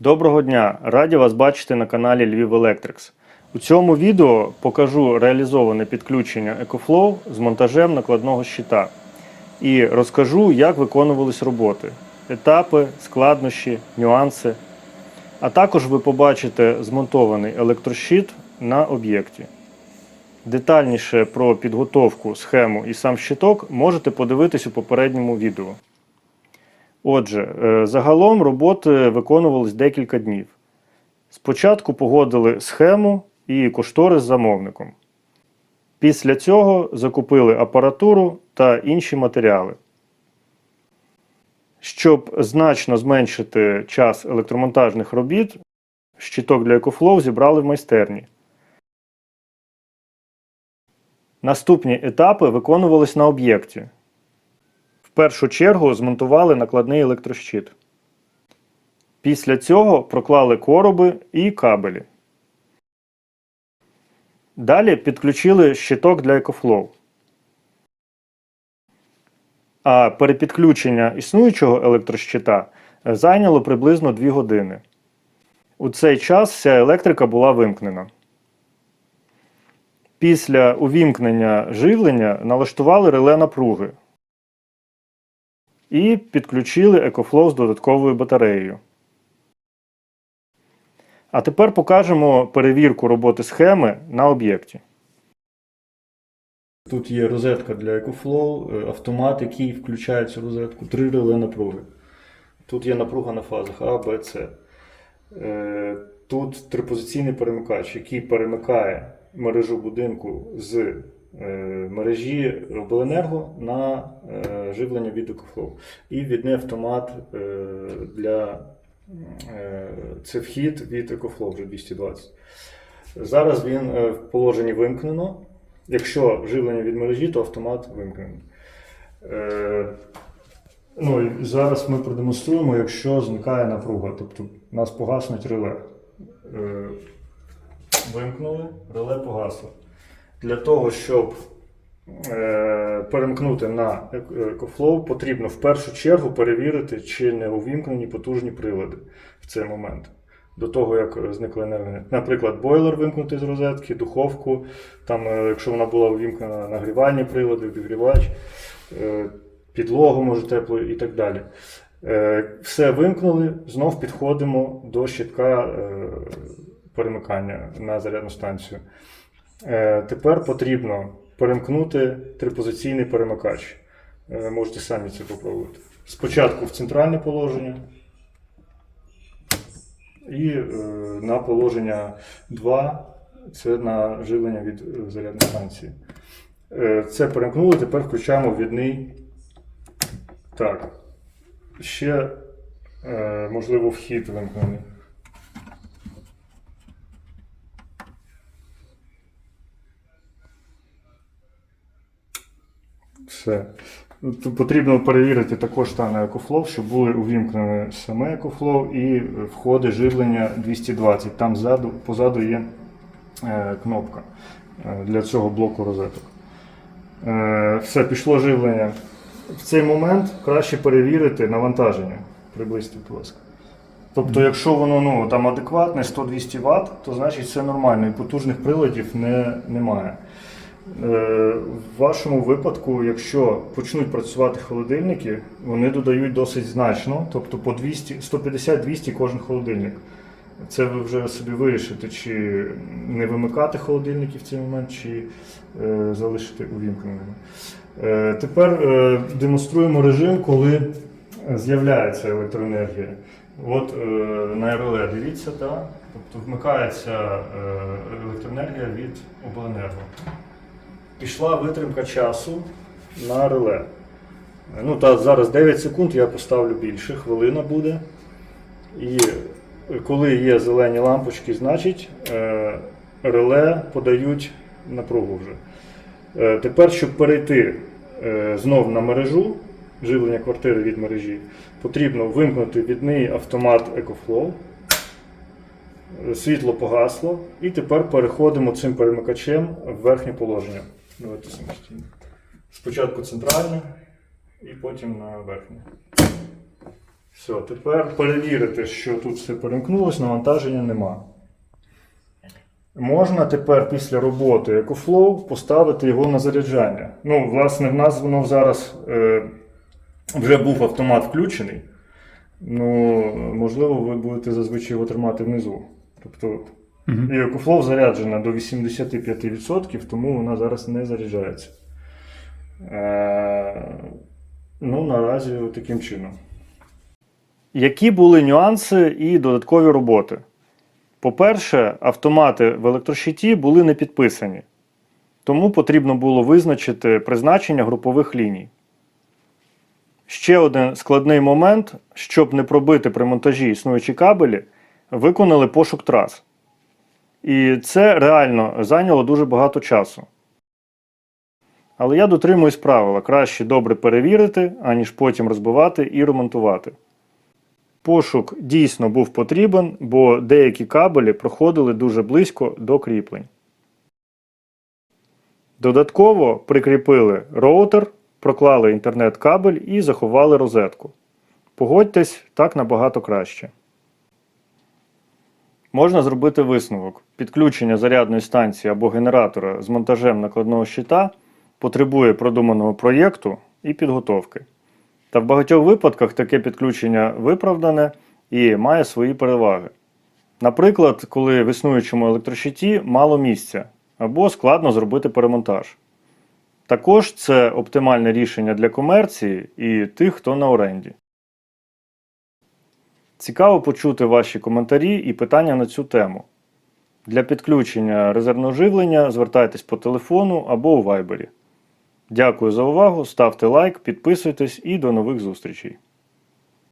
Доброго дня! Раді вас бачити на каналі Львів Electrics. У цьому відео покажу реалізоване підключення EcoFlow з монтажем накладного щита і розкажу, як виконувались роботи, етапи, складнощі, нюанси. А також ви побачите змонтований електрощит на об'єкті. Детальніше про підготовку, схему і сам щиток можете подивитись у попередньому відео. Отже, е, загалом роботи виконувались декілька днів. Спочатку погодили схему і кошторис з замовником. Після цього закупили апаратуру та інші матеріали. Щоб значно зменшити час електромонтажних робіт, щиток для EcoFlow зібрали в майстерні. Наступні етапи виконувались на об'єкті. Першу чергу змонтували накладний електрощит. Після цього проклали короби і кабелі. Далі підключили щиток для EcoFlow. А перепідключення існуючого електрощита зайняло приблизно 2 години. У цей час вся електрика була вимкнена. Після увімкнення живлення налаштували реле напруги і підключили EcoFlow з додатковою батареєю. А тепер покажемо перевірку роботи схеми на об'єкті. Тут є розетка для EcoFlow, е, автомат, який включає цю розетку, три реле напруги. Тут є напруга на фазах А, Б, С. Е, Тут трипозиційний перемикач, який перемикає мережу будинку з мережі обленерго на е, живлення від EcoFlow. І відний автомат е, для е, це вхід від EcoFlow вже 220. Зараз він е, в положенні вимкнено. Якщо живлення від мережі, то автомат вимкнений. Е, Ну, і зараз ми продемонструємо, якщо зникає напруга, тобто нас погаснуть реле. Е, Вимкнули, реле погасло. Для того, щоб е, перемкнути на EcoFlow, потрібно в першу чергу перевірити, чи не увімкнені потужні прилади в цей момент. До того, як зникла енергія. Наприклад, бойлер вимкнути з розетки, духовку, там, е, якщо вона була увімкнена, нагрівальні прилади, обігрівач, е, підлогу може тепло і так далі. Е, Все вимкнули, знов підходимо до щитка е, перемикання на зарядну станцію. Е, Тепер потрібно перемкнути трипозиційний перемикач. Е, Можете самі це попробувати. Спочатку в центральне положення і е, на положення 2 це на живлення від зарядної станції. Це перемкнули, тепер включаємо відний. Так. Ще, можливо, вхід вимкнений. Все. Ну, Тут потрібно перевірити також стан EcoFlow, щоб були увімкнені саме EcoFlow і входи живлення 220. Там ззаду, позаду є е, кнопка е, для цього блоку розеток. Е, все, пішло живлення. В цей момент краще перевірити навантаження. Приблизьте, будь ласка. Тобто, якщо воно ну, там адекватне 100-200 Вт, то значить все нормально і потужних приладів не, немає. Е, В вашому випадку, якщо почнуть працювати холодильники, вони додають досить значно, тобто по 200, 150-200 кожен холодильник. Це ви вже собі вирішите, чи не вимикати холодильники в цей момент, чи е, залишити увімкненими. Е, тепер е, демонструємо режим, коли з'являється електроенергія. От е, на реле дивіться, так? тобто вмикається е, електроенергія від обленерго пішла витримка часу на реле. Ну, та зараз 9 секунд я поставлю більше, хвилина буде. І коли є зелені лампочки, значить е, реле подають напругу вже. Е, Тепер, щоб перейти е, знов на мережу, живлення квартири від мережі, потрібно вимкнути відний автомат EcoFlow. Світло погасло, і тепер переходимо цим перемикачем в верхнє положення. Давайте самостійно. Спочатку центральне і потім на верхнє. Все, тепер перевірити, що тут все перемкнулось, навантаження нема. Можна тепер після роботи EcoFlow поставити його на заряджання. Ну, власне, в нас воно зараз е, вже був автомат включений. Ну, можливо, ви будете зазвичай його тримати внизу. Тобто, і EcoFlow заряджена до 85%, тому вона зараз не заряджається. Е, ну, наразі таким чином. Які були нюанси і додаткові роботи? По-перше, автомати в електрощиті були не підписані, тому потрібно було визначити призначення групових ліній. Ще один складний момент, щоб не пробити при монтажі існуючі кабелі, виконали пошук трас. І це реально зайняло дуже багато часу. Але я дотримуюсь правила краще добре перевірити, аніж потім розбивати і ремонтувати. Пошук дійсно був потрібен, бо деякі кабелі проходили дуже близько до кріплень. Додатково прикріпили роутер, проклали інтернет-кабель і заховали розетку. Погодьтесь, так набагато краще. Можна зробити висновок. Підключення зарядної станції або генератора з монтажем накладного щита потребує продуманого проєкту і підготовки. Та в багатьох випадках таке підключення виправдане і має свої переваги. Наприклад, коли в існуючому електрощиті мало місця або складно зробити перемонтаж. Також це оптимальне рішення для комерції і тих, хто на оренді. Цікаво почути ваші коментарі і питання на цю тему. Для підключення резервного живлення звертайтесь по телефону або у вайбері. Дякую за увагу, ставте лайк, підписуйтесь і до нових зустрічей.